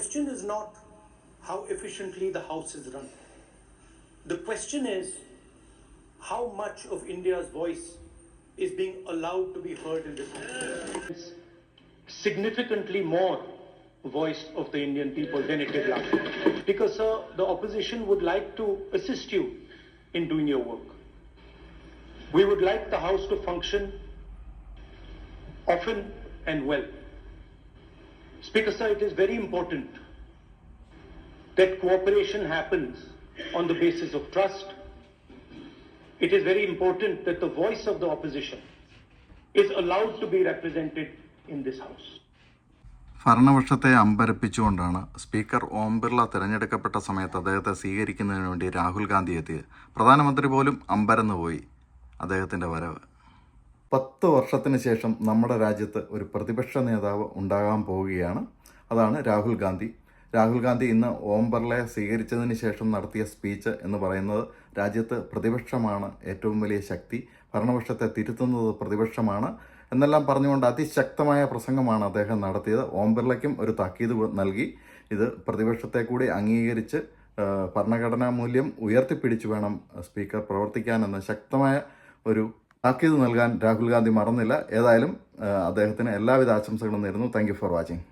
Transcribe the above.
question is not how efficiently the House is run. The question is how much of India's voice is being allowed to be heard in this House. Significantly more voice of the Indian people than it did last year. Because, sir, the opposition would like to assist you in doing your work. We would like the House to function often and well. Speaker, sir, it is very important that cooperation happens on the basis of trust. It is very important that the voice of the opposition is allowed to be represented in this House. ഭരണപക്ഷത്തെ അമ്പരപ്പിച്ചുകൊണ്ടാണ് speaker Om Birla തിരഞ്ഞെടുക്കപ്പെട്ട സമയത്ത് അദ്ദേഹത്തെ സ്വീകരിക്കുന്നതിന് വേണ്ടി രാഹുൽ ഗാന്ധി എത്തിയത് പ്രധാനമന്ത്രി പോലും അമ്പരന്ന് പോയി അദ്ദേഹത്തിന്റെ വരവ് പത്ത് വർഷത്തിന് ശേഷം നമ്മുടെ രാജ്യത്ത് ഒരു പ്രതിപക്ഷ നേതാവ് ഉണ്ടാകാൻ പോവുകയാണ്. അതാണ് രാഹുൽ ഗാന്ധി. രാഹുൽ ഗാന്ധി ഇന്ന് ഓം ബിർളയെ സ്വീകരിച്ചതിന് ശേഷം നടത്തിയ സ്പീച്ച് എന്ന് പറയുന്നത് രാജ്യത്ത് പ്രതിപക്ഷമാണ് ഏറ്റവും വലിയ ശക്തി. ഭരണപക്ഷത്തെ തിരുത്തുന്നത് പ്രതിപക്ഷമാണ്. എന്നെല്ലാം പറഞ്ഞുകൊണ്ട് അതിശക്തമായ പ്രസംഗമാണ് അദ്ദേഹം നടത്തിയത്. ഓം ബിർളയ്ക്കും ഒരു താക്കീത് നൽകി. ഇത് പ്രതിപക്ഷത്തെ കൂടി അംഗീകരിച്ച് ഭരണഘടനാ മൂല്യം ഉയർത്തിപ്പിടിച്ചു വേണം സ്പീക്കർ പ്രവർത്തിക്കാനെന്ന് ശക്തമായ ഒരു താക്കീത് നൽകാൻ രാഹുൽ ഗാന്ധി മറന്നില്ല. ഏതായാലും അദ്ദേഹത്തിന് എല്ലാവിധ ആശംസകളും നേരുന്നു. Thank for watching